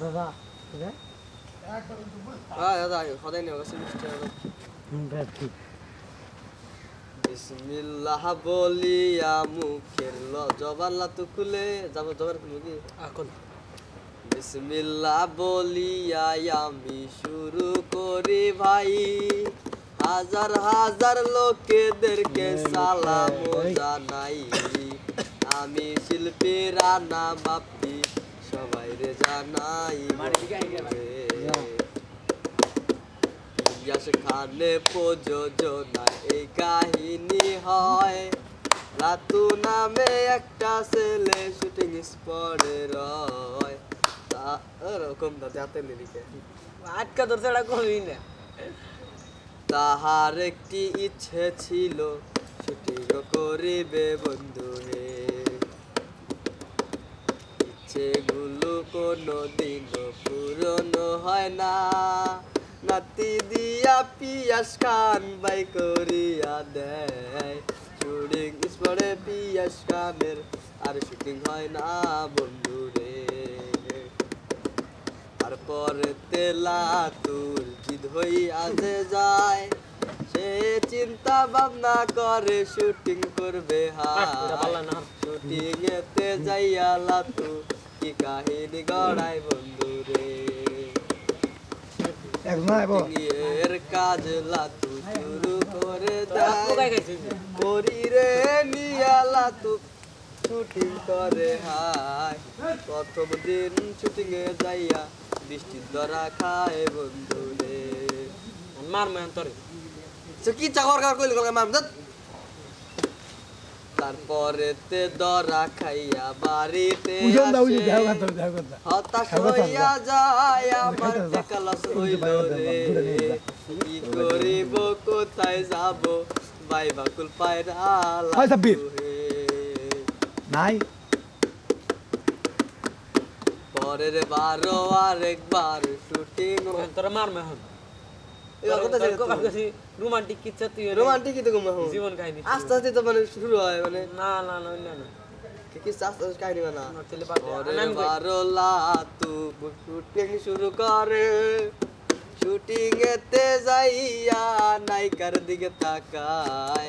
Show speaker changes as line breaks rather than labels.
দাদা
হ্যাঁ দাদা সদাই নেওয়া বিসমিল্লাহ বলিয়া মুখের ল জবান লাতু খুলে। যাব জবান খুলবো
এখন
বিসমিল্লাহ বলিয়া আমি শুরু করি ভাই। হাজার হাজার লোকেদেরকে সালাম জানাই। আমি শিল্পী রানা বাপি সবাই রে জানাই ইয়াস খানে প্রযোজনা এই কাহিনী হয়। রাতু নামে একটা ছেলে শুটিং স্পটে রয়। তা ওরকম না যাতে লিরিকে
আটকা ধরছে এটা কমই না।
তাহার একটি ইচ্ছে ছিল শুটিং করিবে বন্ধু হে। ইচ্ছেগুলো কোনো দিন পূরণ হয় না। নাতি দিয়া পিয়াস খান বাই করিয়া দেয়। শুটিং স্পটে পিয়াস খানের আর শুটিং হয় না বন্ধু রে তারপরে তেলা তুর জিদ যে যায়। সে চিন্তা ভাবনা করে শুটিং করবে হাই শুটিং এতে যাইয়া লাতু কি কাহিনী গড়াই বন্ধু রে এর কাজ লাতু শুরু করে করি রে নিয়া লাতু শুটিং করে হাই প্রথম দিন শুটিং এ যাইয়া বৃষ্টির ধরা খায় বন্ধু রে
মার মেন তোরে
সে কি চাকর কার কইল কল মাম দত তারপরে তে ধরা খাইয়া বাড়িতে হতাশ হইয়া যায় আমার কালাস হইল রে। কি করিব কোথায় যাব? বাই বাকুল পায়রা
নাই।
পরের বারো আরেকবার শুটিং।
তোরা মার মেহন রোমান্টিক কিচ্ছা তুই
রোমান্টিক তো
জীবন কাহিনী।
আস্তে আস্তে তো মানে হয় মানে
না না না অন্য না।
শুরু করে। শুটিং এতে যাইয়া নাইকার দিকে তাকায়।